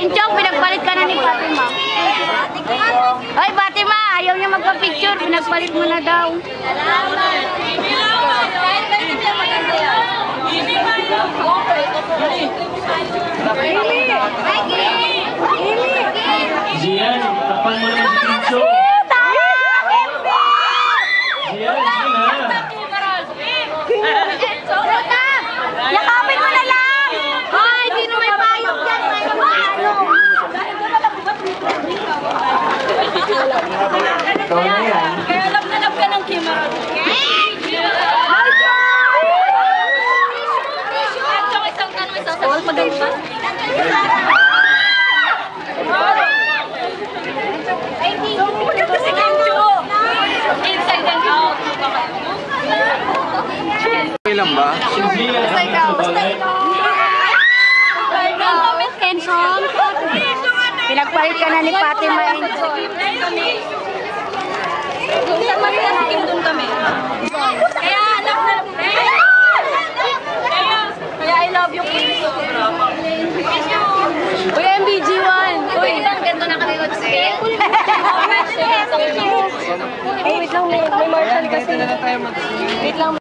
Enchong, pinagpalit ka na ni Fatima. Ay, Fatima, ayaw niya magpa-picture. Pinagpalit mo na daw. Gian, tapan mo naman si Kincho. Gian, Gian ha. Yakapin mo na lang! Ay, sino may payong dyan? May payong! Kaya alam na lang ka ng camera. Isang tanong, isang sagot magaling ba? Inside and out. Okay lang ba? Gian, sa bagay. Kenson, pinagpalit ka na ni Fatima Man sa doon kami. Kaya alam na Kaya, kaya I love you. Sobra. Uy, MBG1. Uy, ganda na kami mag-stay. Oh, wait lang, may, may Marshall kasi. Wait lang.